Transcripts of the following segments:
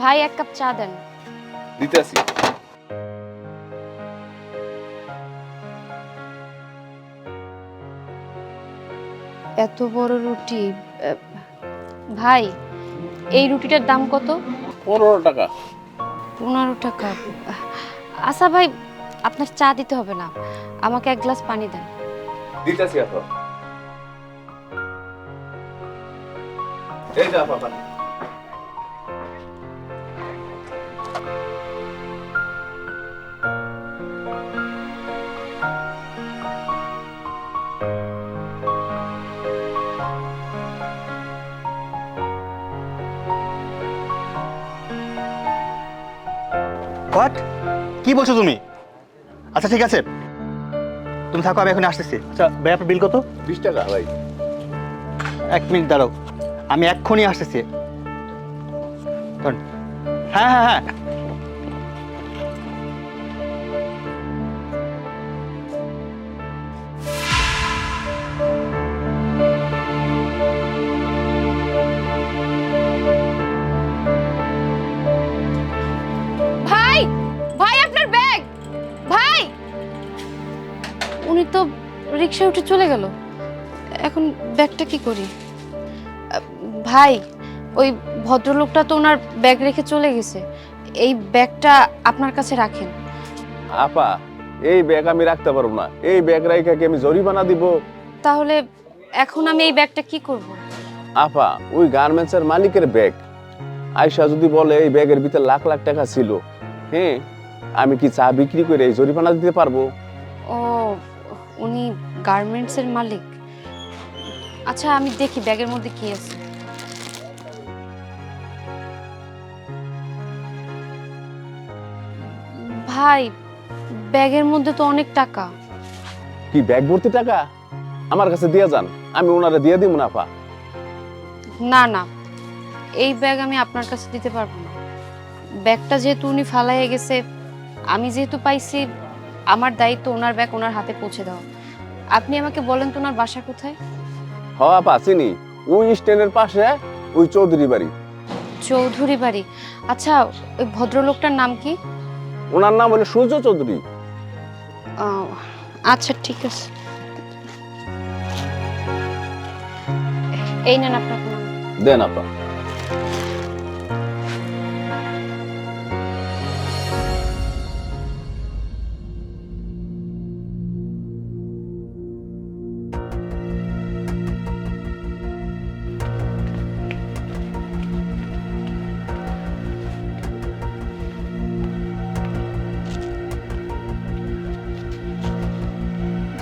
ভাই এক কাপ চা দেন। দিতে আসি এত বড় রুটি আহ, ভাই এই রুটিটার দাম কত? পনেরো টাকা। পনেরো টাকা। আচ্ছা ভাই আপনার চা দিতে হবে না। আমাকে এক গ্লাস পানি দেন। দিতে আসি আপা এই যে আপা পানি। হোয়াট কি বলছো তুমি? আচ্ছা ঠিক আছে। তুমি থাকো আমি এখন আসতেছি। আচ্ছা ভাই আপনার বিল কত? বিশ টাকা ভাই। এক মিনিট দাঁড়াও। আমি এক্ষুনি আসতেছি। হ্যাঁ হ্যাঁ হ্যাঁ। উনি তো রিক্সায় উঠে চলে গেল। এখন ব্যাগটা কি করি? ভাই ওই ভদ্রলোকটা তো ওনার ব্যাগ রেখে চলে গেছে। এই ব্যাগটা আপনার কাছে রাখেন। আপা এই ব্যাগ আমি রাখতে পারব না। এই ব্যাগ রাইখা কি আমি জরিমানা দিব? তাহলে এখন আমি এই ব্যাগটা কি করব? আপা ওই গার্মেন্টসের মালিকের ব্যাগ। আয়সা যদি বলে এই ব্যাগের ভিতরে লাখ লাখ টাকা ছিল হ্যাঁ আমি কি চা বিক্রি করে এই জরিমানা দিতে পারব? উনি গার্মেন্টসের মালিক। আচ্ছা আমি দেখি ব্যাগের মধ্যে কি আছে। ভাই ব্যাগের মধ্যে তো অনেক টাকা। কি ব্যাগ ভর্তি টাকা? আমার কাছে দিয়ে যান আমি ওনারা দিয়ে দিব না আপা। না না এই ব্যাগ আমি আপনার কাছে দিতে পারব না। ব্যাগটা যেহেতু উনি ফালাইয়ে গেছে আমি যেহেতু পাইছি আমার দায়িত্ব ওনার ব্যাগ ওনার হাতে পৌঁছে দেওয়া আপনি আমাকে বলেন তো ওনার বাসা কোথায়? হ আপা চিনি। ওই স্ট্যান্ডের পাশে ওই চৌধুরী বাড়ি। চৌধুরী বাড়ি? আচ্ছা ওই ভদ্রলোকটার নাম কি? ওনার নাম হলো সূর্য চৌধুরী। আচ্ছা ঠিক আছে। এই নেন আপনার দেন আপা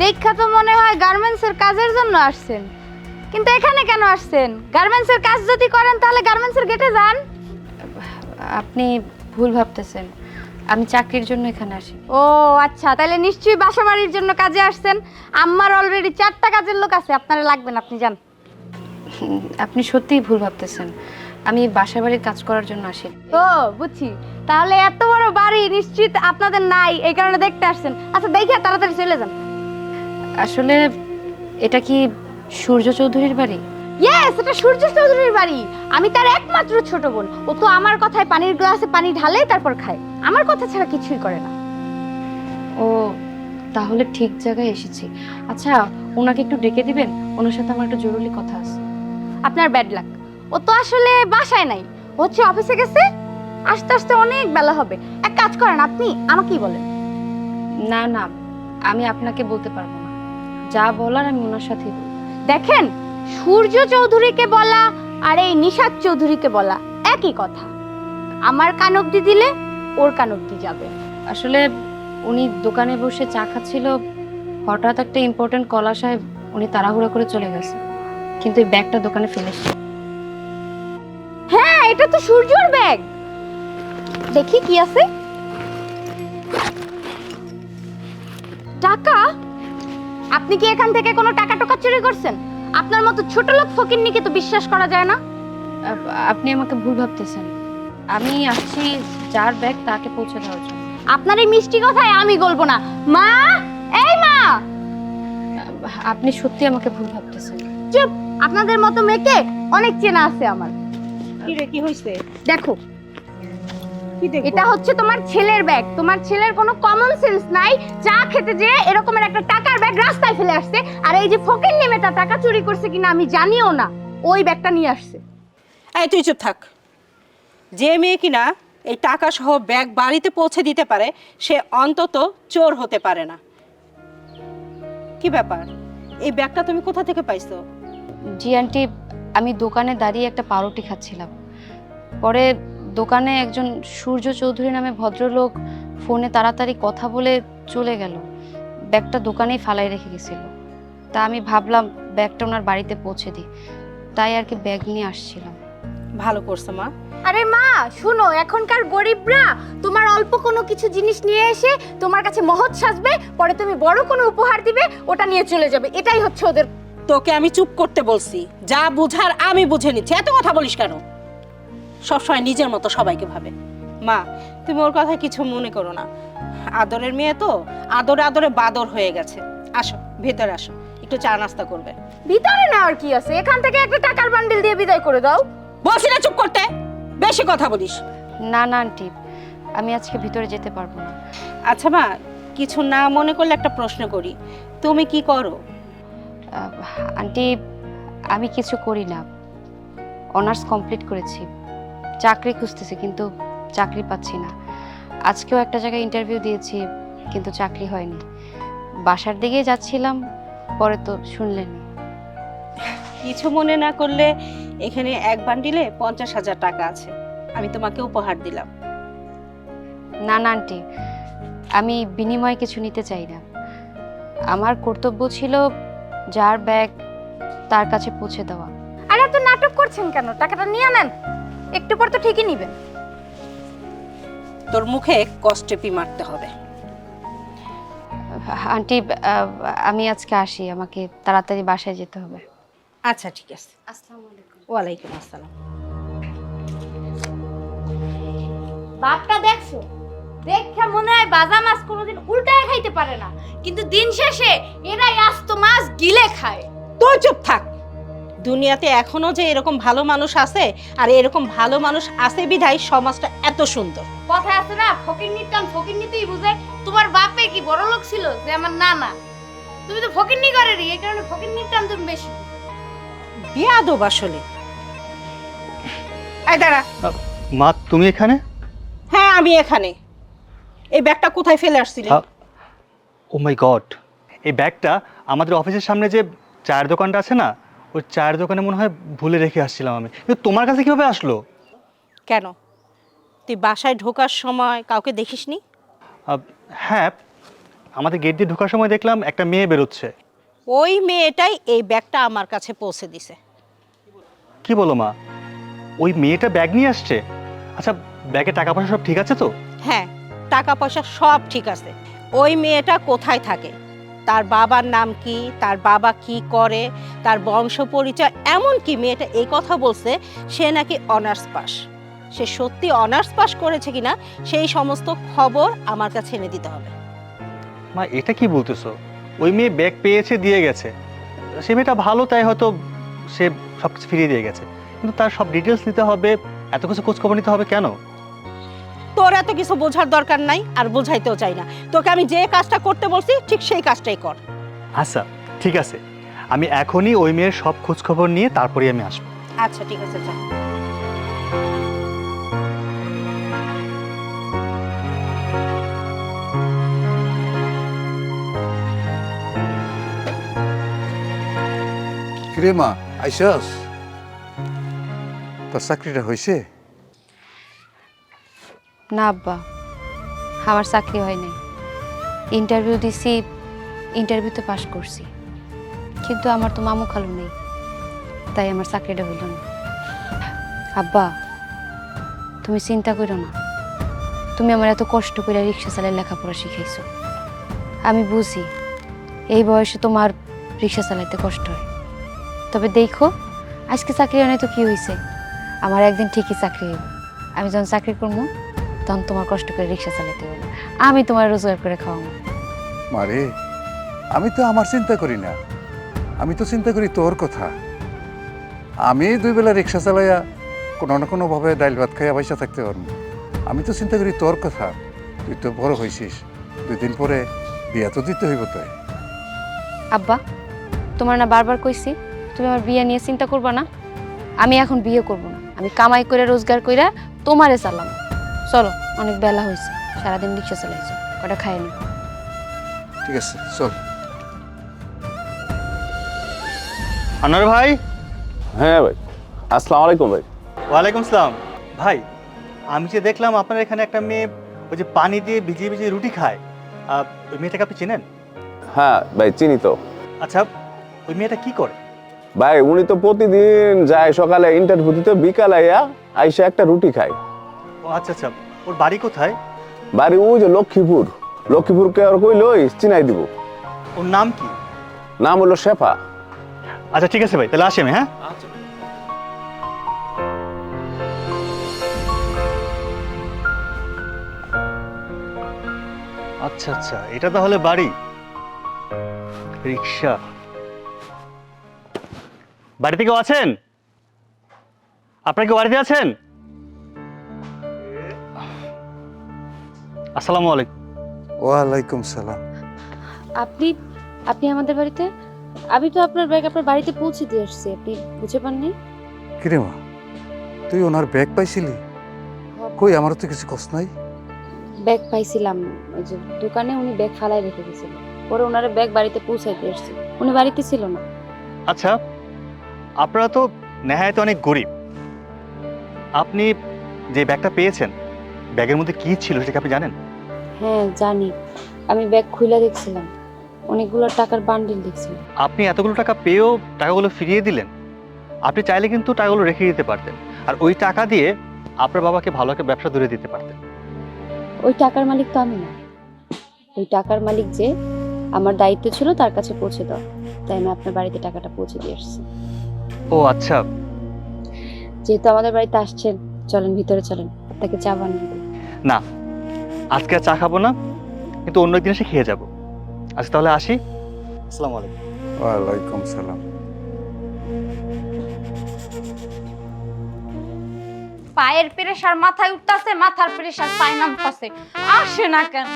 দেখা তো মনে হয় গার্মেন্টসের কাজের জন্য আসছেন। কিন্তু এখানে কেন আসছেন? গার্মেন্টসের কাজ যদি করেন তাহলে গার্মেন্টসের গেটে যান। আপনি ভুল ভাবতেছেন। আমি চাকরির জন্য এখানে আসি। ও আচ্ছা তাহলে নিশ্চয়ই বাসাবাড়ির জন্য কাজে আসছেন। আমার অলরেডি চারটা কাজের লোক আছে আপনারা লাগবেন আপনি যান। আপনি সত্যিই ভুল ভাবতেছেন। আমি বাসাবাড়ির কাজ করার জন্য আসি। ও বুঝছি। তাহলে এত বড় বাড়ি নিশ্চিত আপনাদের নাই এই কারণে দেখতে আসছেন। আচ্ছা দেখে তাড়াতাড়ি চলে যান। আসলে এটা কি সূর্য চৌধুরীর বাড়ি? ইয়েস এটা সূর্য চৌধুরীর বাড়ি। আমি তার একমাত্র ছোট বোন। ও তো আমার কথায় পানির গ্লাসে পানি ঢালে তারপর খায়। আমার কথা ছাড়া কিছুই করে না। ও তাহলে ঠিক জায়গায় এসেছি। আচ্ছা ওনাকে একটু ডেকে দিবেন? ওনার সাথে আমার একটা জরুরি কথা আছে। আপনার ব্যাড লাক ও তো আসলে বাসায় নাই। হচ্ছে অফিসে গেছে। আস্তে আস্তে অনেক বেলা হবে। এক কাজ করেন আপনি আমাকেই বলেন। না না আমি আপনাকে বলতে পারব না। যা বলার আমি ওনার বলব। দেখেন সূর্য চৌধুরীকে বলা আর এই নিশাদ চৌধুরীকে বলা একই কথা। আমার কান অব্দি দিলে ওর কান অব্দি যাবে। আসলে উনি দোকানে বসে চা খাচ্ছিল হঠাৎ একটা ইম্পর্টেন্ট কল আসায় উনি তাড়াহুড়ো করে চলে গেছে। কিন্তু এই ব্যাগটা দোকানে ফেলে। হ্যাঁ এটা তো সূর্যর ব্যাগ। দেখি কি আছে। টাকা? আপনি কি এখান থেকে কোনো টাকা টাকা চুরি করছেন? আপনার মতো ছোট লোক ফকিন্নিকে তো বিশ্বাস করা যায় না। আপনি আমাকে ভুল ভাবতেছেন। আমি আসছি যার ব্যাগ তাকে পৌঁছে দেওয়ার জন্য। আপনার এই মিষ্টি কথায় আমি গলবো না। মা! এই মা! আপনি সত্যি আমাকে ভুল ভাবতেছেন। চুপ! আপনাদের মতো মেয়েকে অনেক চেনা আছে আমার। কি রে কি হইছে? দেখো এটা হচ্ছে তোমার ছেলের ব্যাগ তোমার ছেলের কোনো কমন সেন্স নাই। চা খেতে যে এরকমের একটা টাকার ব্যাগ রাস্তায় ফেলে আসছে। আর এই যে ফকির নেমেটা টাকা চুরি করছে কিনা আমি জানিও না। ওই ব্যাগটা নিয়ে আসছে। এই তুই চুপ থাক। যে মেয়ে কিনা এই টাকা সহ ব্যাগ বাড়িতে পৌঁছে দিতে পারে সে অন্তত চোর হতে পারে না। কি ব্যাপার? এই ব্যাগটা তুমি কোথা থেকে পাইছো? জি আন্টি আমি দোকানে দাঁড়িয়ে একটা পাউরুটি খাচ্ছিলাম। পরে দোকানে একজন সূর্য চৌধুরী নামে ভদ্রলোক ফোনে তাড়াতাড়ি কথা বলে চলে গেল। ব্যাগটা দোকানেই ফালাই রেখে গেছিল। তা আমি ভাবলাম ব্যাগটা ওনার বাড়িতে পৌঁছে দিই। তাই আর কি ব্যাগ নিয়ে আসছিলাম। ভালো করছ মা। আরে মা শুনো এখনকার গরিবরা তোমার অল্প কোনো কিছু জিনিস নিয়ে এসে তোমার কাছে মহৎ সাজবে পরে তুমি বড় কোনো উপহার দিবে ওটা নিয়ে চলে যাবে। এটাই হচ্ছে ওদের তোকে আমি চুপ করতে বলছি। যা বুঝার আমি বুঝে নিচ্ছি। এত কথা বলিস কেন? সবসময় নিজের মতো সবাইকে ভাবে। মা তুমি ওর কথা কিছু মনে করো না। আদরের মেয়ে তো আদরে আদরে বাদর হয়ে গেছে। আসো ভেতরে আসো একটু চা নাস্তা করবে। ভিতরে না আর কি আছে? এখান থেকে একটা টাকার বান্ডিল দিয়ে বিদায় করে দাও। বলছি না চুপ করতে বেশি কথা বলিস। না না আন্টি আমি আজকে ভিতরে যেতে পারব না। আচ্ছা মা কিছু না মনে করলে একটা প্রশ্ন করি। তুমি কি করো? আন্টি আমি কিছু করি না। অনার্স কমপ্লিট করেছি। চাকরি খুঁজতেছি কিন্তু চাকরি পাচ্ছি না। আজকেও একটা জায়গায় ইন্টারভিউ দিয়েছি কিন্তু চাকরি হয়নি। বাসার দিকেই যাচ্ছিলাম পরে তো শুনলেন। কিছু মনে না করলে এখানে এক বান্ডিলে পঞ্চাশ হাজার টাকা আছে। আমি তোমাকে উপহার দিলাম। না না আন্টি আমি বিনিময়ে কিছু নিতে চাই না। আমার কর্তব্য ছিল যার ব্যাগ তার কাছে পৌঁছে দেওয়া। আর এত নাটক করছেন কেন? টাকাটা নিয়ে নেন। একটু পর তো ঠিকই নিবেন তোর মুখে কষ্টে মারতে হবে। আন্টি আমি আজকে আসি আমাকে তাড়াতাড়ি বাসায় যেতে হবে। আচ্ছা ঠিক আছে। আসসালামু আলাইকুম। ওয়ালাইকুম আসসালাম। বাপটা দেখছ? দেখা মনে হয় বাজা মাছ কোনোদিন উল্টায় খাইতে পারে না। কিন্তু দিন শেষে এরাই আস্ত মাছ গিলে খায়। তুই চুপ থাক। দুনিয়াতে এখনও যে এরকম ভালো মানুষ আছে আর এরকম ভালো মানুষ আছে বিধায় সমাজটা এত সুন্দর। কথা আছে না ফকির নিতাম ফকির নিতেই বুঝে। তোমার বাপে কি বড় লোক ছিল যে আমার নানা? তুমি তো ফকির নি করে এই কারণে ফকির নিতাম তুমি বেশি। বিয়াদব আসলে। এই দাঁড়া। মা তুমি এখানে? হ্যাঁ আমি এখানে। এই ব্যাগটা কোথায় ফেলে আসছিলি? ও মাই গড। এই ব্যাগটা আমাদের অফিসের সামনে যে চায়ের দোকানটা আছে না ওই চায়ের দোকানে মনে হয় ভুলে রেখে আসছিলাম আমি। কিন্তু তোমার কাছে কীভাবে আসলো? কেন? তুই বাসায় ঢোকার সময় কাউকে দেখিসনি? হ্যাঁ আমাদের গেট দিয়ে ঢোকার সময় দেখলাম একটা মেয়ে বেরোচ্ছে। ওই মেয়েটাই এই ব্যাগটা আমার কাছে পৌঁছে দিছে। কি বলো মা? ওই মেয়েটা ব্যাগ নিয়ে আসছে? আচ্ছা ব্যাগে টাকা পয়সা সব ঠিক আছে তো? হ্যাঁ টাকা পয়সা সব ঠিক আছে। ওই মেয়েটা কোথায় থাকে? তার বাবার নাম কি, তার বাবা কি করে, তার বংশ পরিচয় এমন কি মেয়েটা এই কথা বলছে, সে নাকি অনার্স পাস। সে সত্যি অনার্স পাস করেছে কিনা, সেই সমস্ত খবর আমার কাছে এনে দিতে হবে। মা, এটা কি বলতেছো? ওই মেয়ে ব্যাগ পেয়েছে, দিয়ে গেছে। সে মেয়েটা ভালো, তাই হয়তো সে সব কিছু ফিরিয়ে দিয়ে গেছে। কিন্তু তার সব ডিটেলস নিতে হবে, এত কিছু খোঁজখবর নিতে হবে কেন? তোর এত কিছু বোঝার দরকার নাই আর বোঝাইতেও চাই না। তোকে আমি যে কাজটা করতে বলছি ঠিক সেই কাজটাই কর। আচ্ছা ঠিক আছে। আমি এখনই ওই মেয়ের সব খোঁজখবর নিয়ে তারপরেই আমি আসব। আচ্ছা ঠিক আছে যা। কিরে মা আইসাস? তোর চাকরিটা হয়েছে না, আব্বা। আমার চাকরি হয়নি। ইন্টারভিউ দিছি, ইন্টারভিউতে পাশ করছি। কিন্তু আমার তো মামু খালু নেই। তাই আমার চাকরিটা হইল না। আব্বা, তুমি চিন্তা করো না। তুমি আমার এত কষ্ট করে রিক্সা চালায় লেখাপড়া শিখাইছো। আমি বুঝি, এই বয়সে তোমার রিক্সা চালাইতে কষ্ট হয়। তবে দেখো, আজকে চাকরি হয় নাই তো কি হয়েছে আমার একদিন ঠিকই চাকরি হইব। আমি যখন চাকরি করব তখন তোমার কষ্ট করে রিক্সা চালাতে হবে আমি তোমার রোজগার করে খাওয়াবো। মারে আমি তো আমার চিন্তা করি না। আমি তো চিন্তা করি তোর কথা। আমি দুই বেলা রিক্সা চালাইয়া কোনো না কোনোভাবে ডাইল ভাত খাইয়া পয়সা থাকতে পারব। আমি তো চিন্তা করি তোর কথা। তুই তো বড় হয়েছিস দুই দিন পরে বিয়া তো দিতে হইব তাই। আব্বা তোমার না বারবার কইছি তুমি আমার বিয়ে নিয়ে চিন্তা করবা না। আমি এখন বিয়ে করব না। আমি কামাই করে রোজগার কইরা তোমারে চালাম। চলো অনেক বেলা হয়েছে সারাদিন রিক্সা চালাইছো কটা খাইনি ঠিক আছে চল। আনোয়ার ভাই? হ্যাঁ ভাই আসসালামু আলাইকুম ভাই। ওয়ালাইকুম সালাম ভাই আমি যে দেখলাম আপনার এখানে একটা মেয়ে ওই যে পানি দিয়ে ভিজিয়ে ভিজিয়ে রুটি খায়। আহ, ওই মেয়েটাকে আপনি চেনেন? হ্যাঁ ভাই চিনি তো। আচ্ছা ওই মেয়েটা কি করে? ভাই উনি তো প্রতিদিন যায় সকালে ইন্টারভিউ দিতে বিকালে আইয়া আইসা একটা রুটি খায়। ও আচ্ছা আচ্ছা। ওর বাড়ি কোথায়? বাড়ি ওই যে লক্ষ্মীপুর। লক্ষ্মীপুরকে আর চিনাই দিব। ওর নাম কি? নাম হলো শেফা। আচ্ছা ঠিক আছে ভাই তাহলে আসি আমি হ্যাঁ? আচ্ছা আচ্ছা এটা তাহলে বাড়ি? রিক্সা। বাড়িতে কেউ আছেন? আপনার কেউ বাড়িতে আছেন? আসসালামু আলাইকুম। ওয়ালাইকুম সালাম। আপনি আপনি আমাদের বাড়িতে আমি তো আপনার ব্যাগ আপনার বাড়িতে পৌঁছে দিয়ে আসছি আপনি বুঝে পাননি? কিরে মা তুই ওনার ব্যাগ পাইছিলি? কই আমার তো কিছু কষ্ট নাই। ব্যাগ পাইছিলাম ওই যে দোকানে উনি ব্যাগ ফালাই রেখে গেছিল। পরে ওনার ব্যাগ বাড়িতে পৌঁছাইতে আসছে। উনি বাড়িতে ছিল না। আচ্ছা আপনারা তো নেহায়ত অনেক গরিব। আপনি যে ব্যাগটা পেয়েছেন ব্যাগের মধ্যে কি ছিল সেটা কি আপনি জানেন? হ্যাঁ জানি। আমি ব্যাগ খুলে দেখছিলাম। অনেকগুলো টাকার বান্ডিল দেখছি আপনি এতগুলো টাকা পেয়েও টাকাগুলো ফিরিয়ে দিলেন? আপনি চাইলে কিন্তু টাকাগুলো রেখে দিতে পারতেন। আর ওই টাকা দিয়ে আপনার বাবাকে ভালো একটা ব্যবসা ধরে দিতে পারতেন। ওই টাকার মালিক তো আমি না। ওই টাকার মালিক যে আমার দায়িত্ব ছিল তার কাছে পৌঁছে দাও তাই আমি আপনার বাড়িতে টাকাটা পৌঁছে দিয়ে আসছি। ও আচ্ছা। যেহেতু আমাদের বাড়িতে আসছেন চলেন ভিতরে চলেন। আপনাকে চা বানিয়ে। না আজকে আর চা খাব না কিন্তু অন্য একদিন এসে খেয়ে যাব। আজকে তাহলে আসি। আসসালামু আলাইকুম। ওয়ালাইকুম সালাম। পায়ের প্রেশার মাথায় উঠতাছে মাথার প্রেশার পায়ে নামতাছে। আসে না কেন?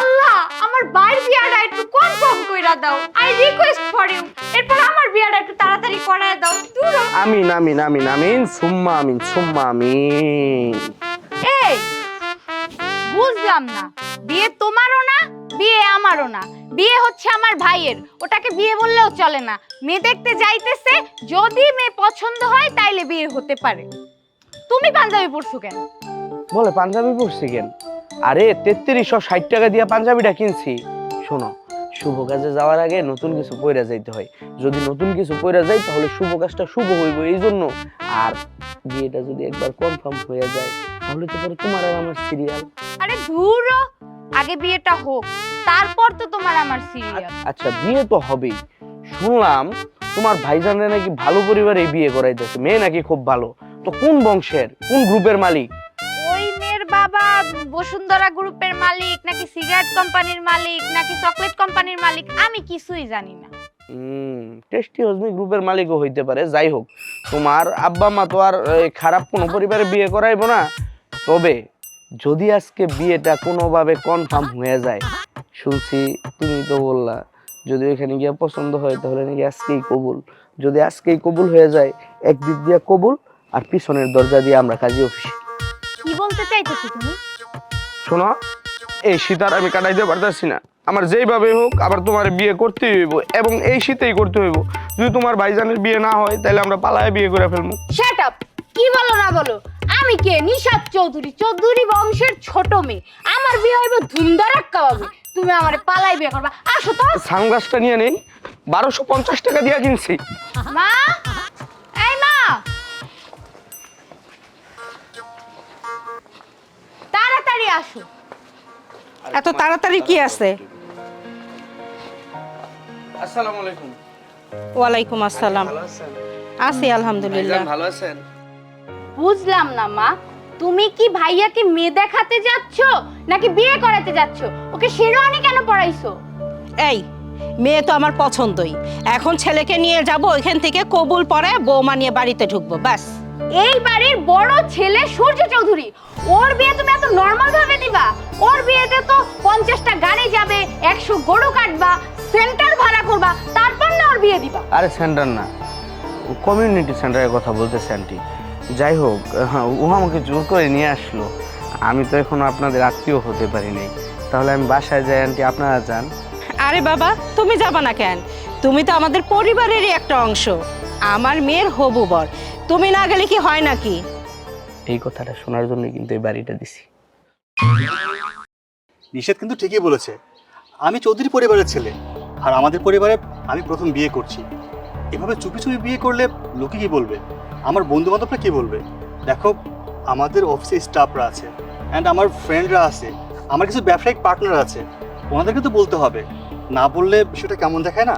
আল্লাহ আমার বাইর বিয়াটা একটু কম কম কইরা দাও। আই রিকোয়েস্ট ফর ইউ এরপর আমার বিয়াটা একটু তাড়াতাড়ি করায় দাও। দূর। আমিন আমিন আমিন আমিন সুম্মা আমিন সুম্মা আমিন। এই বুঝলাম না। বিয়ে তোমারও না, বিয়ে আমারও না। বিয়ে হচ্ছে আমার ভাইয়ের। ওটাকে বিয়ে বললেও চলে না। মেয়ে দেখতে যাইতেছে, যদি মেয়ে পছন্দ হয় তাইলে বিয়ে হতে পারে। তুমি পাঞ্জাবি পরছো কেন? বলে, পাঞ্জাবি পরছি কেন? আরে তেত্রিশশো ষাট টাকা দিয়ে পাঞ্জাবিটা কিনছি। শোনো শুভ কাজে যাওয়ার আগে নতুন কিছু পইরা যাইতে হয়। যদি নতুন কিছু পইরা যাই তাহলে শুভ কাজটা শুভ হইব এই জন্য। আর বিয়েটা যদি একবার কনফার্ম হয়ে যায় তাহলে তো পরে তোমার আর আমার সিরিয়াল আরে ধুর! আগে বিয়েটা হোক তারপর তো তোমার আমার সিরিয়াল আচ্ছা বিয়ে তো হবেই। শুনলাম তোমার ভাইজানরা নাকি ভালো পরিবারে বিয়ে করাইতেছে মেয়ে নাকি খুব ভালো। তো কোন বংশের? কোন গ্রুপের মালিক? বসুন্ধরা গ্রুপের মালিক, নাকি সিগারেট কোম্পানির মালিক, নাকি চকলেট কোম্পানির মালিক, আমি কিছুই জানি না। টেস্টি হজমি গ্রুপের মালিকও হইতে পারে, যাই হোক। তোমার আব্বা মা তো আর খারাপ কোনো পরিবারে বিয়ে না। তবে যদি আজকে বিয়েটা কোনোভাবে কনফার্ম হয়ে যায়, শুনছি তুমি তো বললা, যদি ওইখানে গিয়ে পছন্দ হয়, তাহলে নাকি আজকেই কবুল। যদি আজকেই কবুল হয়ে যায়, একদিক দিয়ে কবুল, আর পিছনের দরজা দিয়ে আমরা কাজী অফিসে। কি বলতে চাইতেছো তুমি? শোনো এই শীত আর আমি কাটাইতে পারতেছি না। আমার যেইভাবে হোক আবার তোমার বিয়ে করতে হইব এবং এই শীতেই করতে হইব। যদি তোমার ভাইজানের বিয়ে না হয় তাহলে আমরা পালায় বিয়ে করে ফেলব শাট আপ কি বলো না বলো? আমি কে? নিশাদ চৌধুরী। চৌধুরী বংশের ছোট মেয়ে। আমার বিয়ে হইব ধুমধারাক্কা হবে তুমি আমারে পালাই বিয়ে করবা। আসো তো। সানগ্লাসটা নিয়ে নেই। বারোশো পঞ্চাশ টাকা দিয়ে কিনছি। মা! তাড়াতাড়ি আসো। এত তাড়াতাড়ি কি আছে? আসসালামু আলাইকুম। ওয়ালাইকুম আসসালাম। আছি আলহামদুলিল্লাহ। ভালো আছেন? বুঝলাম না মা। তুমি কি ভাইয়াকে মেয়ে দেখাতে যাচ্ছ নাকি বিয়ে করাতে যাচ্ছ? ওকে শেরওয়ানি কেন পড়াইছো? এই মেয়ে তো আমার পছন্দই। এখন ছেলেকে নিয়ে যাব ওইখান থেকে কবুল পরে বৌমা নিয়ে বাড়িতে ঢুকবো ব্যাস। এই বাড়ির বড় ছেলে সূর্য চৌধুরী। ওর বিয়ে তুমি এত নর্মাল ভাবে দিবা? ওর বিয়েতে তো পঞ্চাশটা গাড়ি যাবে একশো গরু কাটবা সেন্টার ভাড়া করবা তারপর না ওর বিয়ে দিবা। আরে সেন্টার না। কমিউনিটি সেন্টারের কথা বলতেছে আন্টি যাই হোক হ্যাঁ, ও আমাকে জোর করে নিয়ে আসলো। আমি তো এখন আপনাদের আত্মীয় হতে পারি নাই। তাহলে আমি বাসায় যাই আন্টি আপনারা যান। আরে বাবা তুমি যাবা না কেন? তুমি তো আমাদের পরিবারেরই একটা অংশ। আমার মেয়ের হবু বর। তুমি না গেলে কি হয় নাকি? এই কথাটা শোনার জন্য কিন্তু এই বাড়িটা দিছি। নিষেধ কিন্তু ঠিকই বলেছে। আমি চৌধুরী পরিবারের ছেলে, আর আমাদের পরিবারে আমি প্রথম বিয়ে করছি। এভাবে চুপি চুপি বিয়ে করলে লোকে কি বলবে? আমার বন্ধু বান্ধবরা কি বলবে? দেখো, আমাদের অফিসে স্টাফরা আছে অ্যান্ড আমার ফ্রেন্ডরা আছে, আমার কিছু ব্যবসায়িক পার্টনার আছে, ওনাদেরকে তো বলতে হবে। না বললে বিষয়টা কেমন দেখায় না?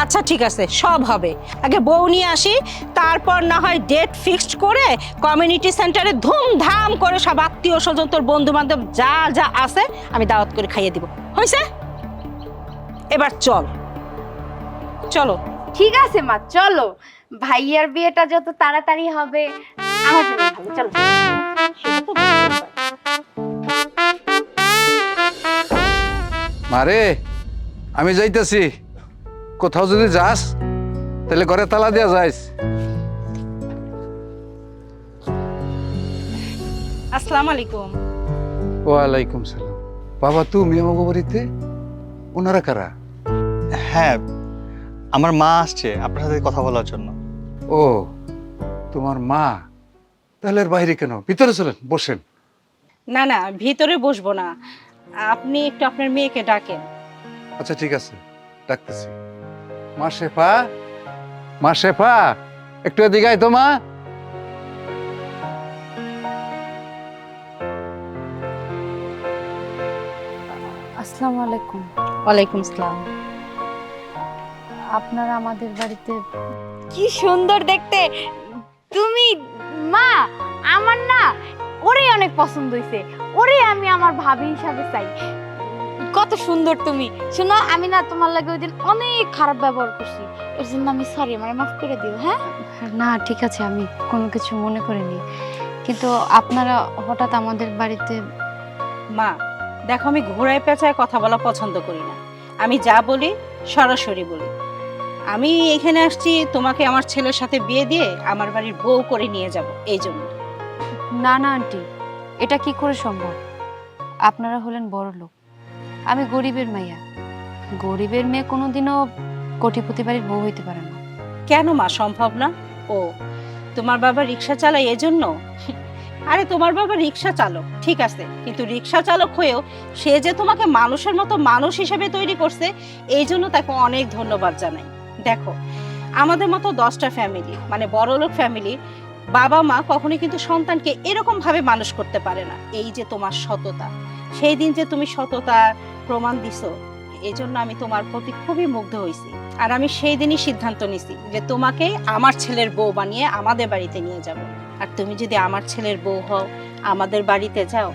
আচ্ছা ঠিক আছে সব হবে। আগে বউ নিয়ে আসি তারপর না হয় ডেট ফিক্সড করে কমিউনিটি সেন্টারে ধুমধাম করে সব আত্মীয় স্বজন তোর বন্ধু বান্ধব যা যা আছে আমি দাওয়াত করে খাইয়ে দিব। হয়েছে এবার চল। চলো। ঠিক আছে মা চলো। ভাইয়ার বিয়েটা যত তাড়াতাড়ি হবে আমার জন্য ভালো। চলো। মারে আমি যাইতেছি। কোথাও যদি যাস তাহলে ঘরে তালা দিয়া যাইস। আসসালামু আলাইকুম। ওয়ালাইকুম সালাম। বাবা তুমি আমাকে বাড়িতে? ওনারা কারা? হ্যাঁ আমার মা আসছে আপনার সাথে কথা বলার জন্য। ও তোমার মা? তাহলে আর বাইরে কেন? ভিতরে চলেন বসেন। না না ভিতরে বসবো না। আপনি একটু আপনার মেয়েকে ডাকেন। আচ্ছা ঠিক আছে ডাকতেছি। মা শেফা মা শেফা একটু এদিকে আয় তো মা। আসসালামু আলাইকুম। ওয়ালাইকুম আসসালাম। আপনারা আমাদের বাড়িতে কি সুন্দর দেখতে। তুমি মা আমার না ওরে অনেক পছন্দ হয়েছে ওরে আমি আমার ভাবি হিসাবে চাই। কত সুন্দর তুমি। শোনো আমি না তোমার লাগে ওই দিন অনেক খারাপ ব্যবহার করছি। এর জন্য আমি সরি আমার মাফ করে দিও হ্যাঁ? না ঠিক আছে আমি কোনো কিছু মনে করিনি। কিন্তু আপনারা হঠাৎ আমাদের বাড়িতে মা দেখো আমি ঘোড়ায় পেঁচায় কথা বলা পছন্দ করি না। আমি যা বলি সরাসরি বলি। আমি এখানে আসছি তোমাকে আমার ছেলের সাথে বিয়ে দিয়ে আমার বাড়ির বউ করে নিয়ে যাব এই জন্য। না না আন্টি এটা কি করে সম্ভব? আপনারা হলেন বড় লোক আমি গরিবের মাইয়া। গরিবের মেয়ে কোনোদিনও কোটিপতি বাড়ির বউ হইতে পারে না। কেন মা, সম্ভব না? ও, তোমার বাবা রিক্সা চালায় এজন্য? আরে, তোমার বাবা রিক্সা চালক, ঠিক আছে। কিন্তু রিক্সা চালক হয়েও সে যে তোমাকে মানুষের মতো মানুষ হিসেবে তৈরি করছে এই জন্য তাকে অনেক ধন্যবাদ জানাই। দেখো, আমাদের মতো দশটা ফ্যামিলি মানে বড়লোক ফ্যামিলি বাবা মা কখনোই কিন্তু সন্তানকে এরকম ভাবে মানুষ করতে পারে না। এই যে তোমার সততা। সেই দিন যে তুমি সততা প্রমাণ দিছো এই জন্য আমি তোমার প্রতি খুবই মুগ্ধ হয়েছি আর আমি সেই দিনই সিদ্ধান্ত নিছি যে তোমাকে আমার ছেলের বউ বানিয়ে আমাদের বাড়িতে নিয়ে যাব। আর তুমি যদি আমার ছেলের বউ হও, আমাদের বাড়িতে যাও,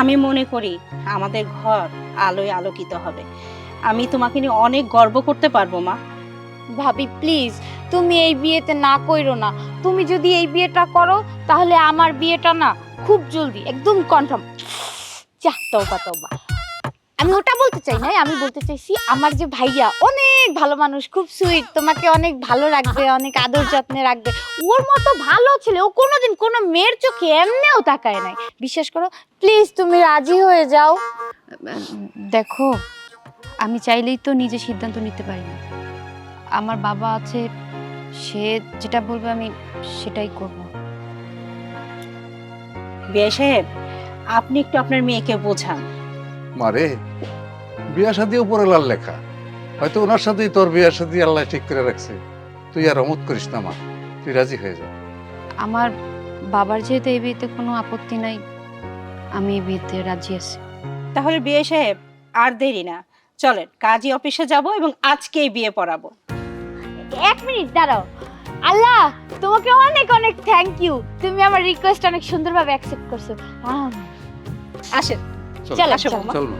আমি মনে করি আমাদের ঘর আলোয় আলোকিত হবে। আমি তোমাকে নিয়ে অনেক গর্ব করতে পারব, মা। ভাবি, প্লিজ, তুমি এই বিয়েতে না কইরো না। তুমি যদি এই বিয়েটা করো, তাহলে আমার বিয়েটা না খুব জলদি, একদম কনফার্ম। যা, তওবা তওবা। আমি ওটা বলতে চাই না আমি বলতে চাইছি, আমার যে ভাইয়া, অনেক ভালো মানুষ, খুব সুইট তোমাকে অনেক ভালো রাখবে, অনেক আদর যত্নে রাখবে। ওর মতো ভালো ছেলে, ও কোনোদিন কোনো মেয়ের চোখে এমনিও তাকায় নাই। বিশ্বাস করো প্লিজ তুমি রাজি হয়ে যাও। দেখো, আমি চাইলেই তো নিজে সিদ্ধান্ত নিতে পারি না। আমার বাবা আছে, সে যেটা বলবে আমি সেটাই করব। বিয়ে সাহেব আপনি একটু আপনার মেয়েকে বোঝান। মারে বিয়া শাদি উপরে লাল লেখা। হয়তো ওনার সাথেই তোর বিয়ার সাথে আল্লাহ ঠিক করে রাখছে। তুই আর অমত করিস না মা। তুই রাজি হয়ে যা। আমার বাবার যেহেতু এই বিয়েতে কোনো আপত্তি নাই আমি এই বিয়েতে রাজি আছি। তাহলে বিয়ে সাহেব আর দেরি না। চলেন কাজী অফিসে যাব এবং আজকেই বিয়ে পড়াবো। এক মিনিট দাঁড়াও। আল্লাহ তোমাকে অনেক অনেক থ্যাংক ইউ তুমি আমার রিকোয়েস্ট অনেক সুন্দরভাবে অ্যাকসেপ্ট করছ। আসেন চল চলো, আসো চলো। বৌমা। চল মা